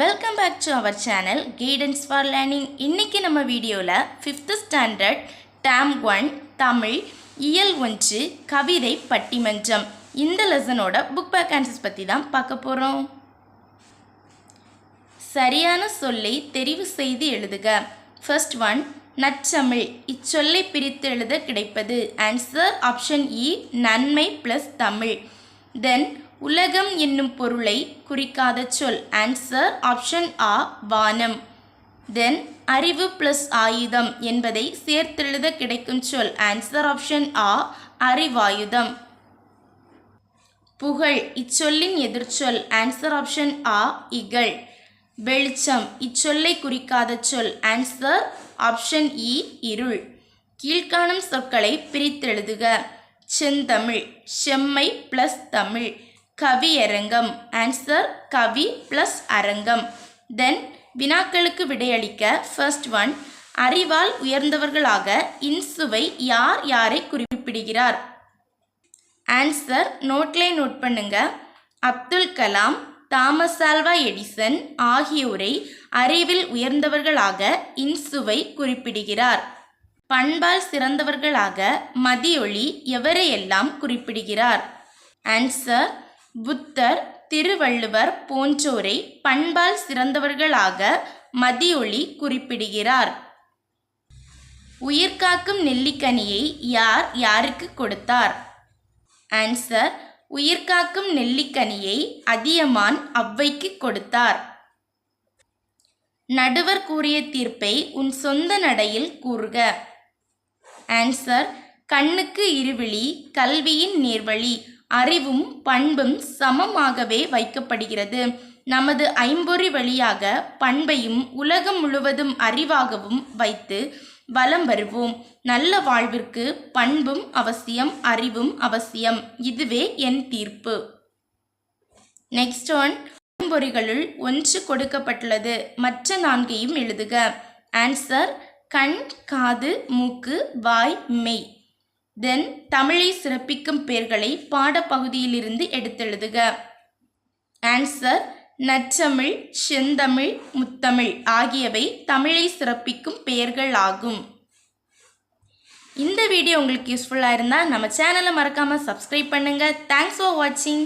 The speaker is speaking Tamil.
Welcome back to our channel guidance for learning இன்றைக்கி நம்ம வீடியோவில் fifth standard term one Tamil இயல் ஒன்று கவிதை பட்டிமன்றம். இந்த லெசனோட புக் பேக் ஆன்சர்ஸ் பற்றி தான் பார்க்க போகிறோம் சரியான சொல்லை தெரிவு செய்து எழுதுக. ஃபர்ஸ்ட் ஒன் நச்சமிழ் இச்சொல்லை பிரித்து எழுத கிடைப்பது. ஆன்சர் ஆப்ஷன் இ நன்மை ப்ளஸ் தமிழ். தென் உலகம் என்னும் பொருளை குறிக்காத சொல் ஆன்சர் ஆப்ஷன் ஆ வானம். தென் அறிவு ப்ளஸ் ஆயுதம் என்பதை சேர்த்தெழுத கிடைக்கும் சொல் ஆன்சர் ஆப்ஷன் ஆ அறிவாயுதம். புகழ் இச்சொல்லின் எதிர்ச்சொல் ஆன்சர் ஆப்ஷன் ஆ இகழ். வெளிச்சம் இச்சொல்லை குறிக்காத சொல் ஆன்சர் ஆப்ஷன் இ இருள். கீழ்காணும் சொற்களை பிரித்தெழுதுக. செந்தமிழ் செம்மை ப்ளஸ் தமிழ். கவியரங்கம் ஆன்சர் கவி ப்ளஸ் அரங்கம். தென் வினாக்களுக்கு விடையளிக்க ஃபர்ஸ்ட் ஒன் அறிவால் உயர்ந்தவர்களாக இன்சுவை யார் யாரை குறிப்பிடுகிறார்? ஆன்சர் நோட்லே நோட் பண்ணுங்க. Abdul Kalam Thomas Alva Edison ஆகியோரை அறிவில் உயர்ந்தவர்களாக இன்சுவை குறிப்பிடுகிறார். பண்பால் சிறந்தவர்களாக மதியொளி எவரையெல்லாம் குறிப்பிடுகிறார்? ஆன்சர் புத்தர் திருவள்ளுவர் போன்றோரை பண்பால் சிறந்தவர்களாக மதியொளி குறிப்பிடுகிறார். உயிர்காக்கும் நெல்லிக்கனியை யார் யாருக்கு கொடுத்தார்? ஆன்சர் உயிர்காக்கும் நெல்லிக்கனியை அதியமான் அவ்வைக்கு கொடுத்தார். நடுவர் கூறிய தீர்ப்பை உன் சொந்த நடையில் கூறுக. ஆன்சர் கண்ணுக்கு இருவிழி கல்வியின் நேர்வழி அறிவும் பண்பும் சமமாகவே வைக்கப்படுகிறது. நமது ஐம்பொறி வழியாக பண்பையும் உலகம் முழுவதும் அறிவாகவும் வைத்து வலம் வருவோம். நல்ல வாழ்விற்கு பண்பும் அவசியம் அறிவும் அவசியம். இதுவே என் தீர்ப்பு. நெக்ஸ்ட் ஒன் ஐம்பொறிகளுள் ஒன்று கொடுக்கப்பட்டுள்ளது. மற்ற நான்கையும் எழுதுக. ஆன்சர் கண் காது மூக்கு வாய் மெய். தென் தமிழை சிறப்பிக்கும் பெயர்களை பாடப்பகுதியிலிருந்து எடுத்தெழுதுக. ஆன்சர் நற்றமிழ் செந்தமிழ் முத்தமிழ் ஆகியவை தமிழை சிறப்பிக்கும் பெயர்கள் ஆகும். இந்த வீடியோ உங்களுக்கு யூஸ்ஃபுல்லாக இருந்தால் நம்ம சேனலை மறக்காமல் சப்ஸ்கிரைப் பண்ணுங்கள் தேங்க்ஸ் ஃபார் வாட்சிங்